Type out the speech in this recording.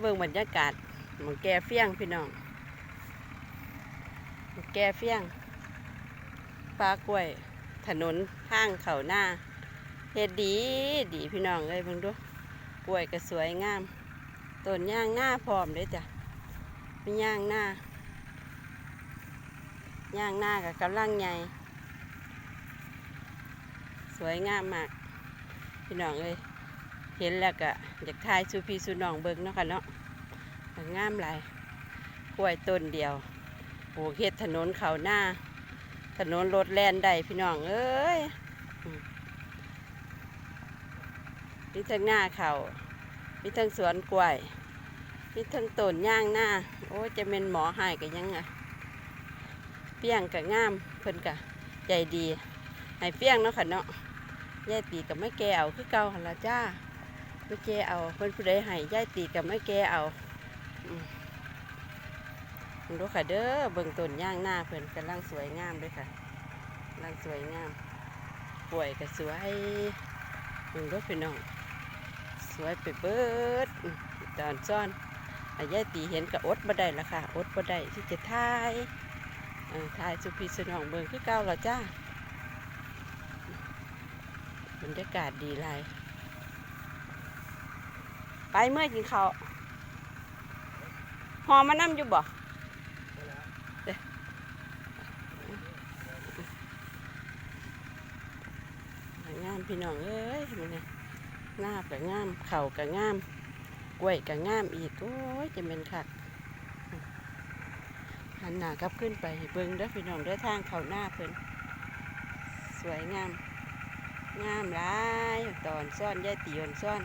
เบิ่งบรรยากาศหมันแก่เฟี้ยงพี่น้องหมันแก่เฟี้ยงปลากล้วย ถนนห้างเขาหน้าเฮ็ดดีดีพี่น้องเอ้ยเบิ่งดูกล้วยก็สวยงามต้นย่างหน้าพร้อมเลยจ้ะมีย่างหน้าย่างหน้ากับกำลังใหญ่สวยงามมาก พี่น้องเอ้ย เห็นแล้วก็อยากทายสูพี่สูน้องเบิ่งเนาะค่ะเนาะงามหลายกล้วยต้นเดียวปลูกเฮ็ดถนนเขาหน้า ถนนรถแล่นได้พี่น้องเอ้ยมีทั้งหน้าเขามีทั้งสวนกล้วยมีทั้งต้นย่างหน้า โอ้จะเป็นหมอหายกันยังไงเปี้ยงกับงามเพิ่นกะใจดีให้เปี้ยงเนาะค่ะเนาะยายตีกับไม่แกเอาคือเก่าหันละจ้า ไม่แกเอาเพิ่อนผู้ใดให้ย่ายตีกับไม่แกเอาดูค่ะเด้อเบิ่งต้นย่างหน้าเพิ่อนกำลังสวยงามเลยค่ะกำลังสวยงามป่วยก็สวยเบิ่งดูพี่น้องสวยไปเบิดอืมตอนซ่อนอายายตีเห็นก็อดบ่ได้ละค่ะอดบ่ได้ที่จะทายทายสุพีสนองเบิ่งคือเก่าและจ้าบรรยากาศดีหลาย ไปเมื่อกินข้าวหอมานํอยู่บ่งามพี่น้องเอ้ยมันนี่งากับงาม เข่ากับงาม กล้วยกับงามอีก โอ้ยจะเป็นคักหันหน้ากลับขึ้นไปเบิ่งเด้อพี่น้องเด้อทางเข่าหน้าเพิ่นสวยงาม งามหลายตอนซ่อนยายตีอ่อนซ่อน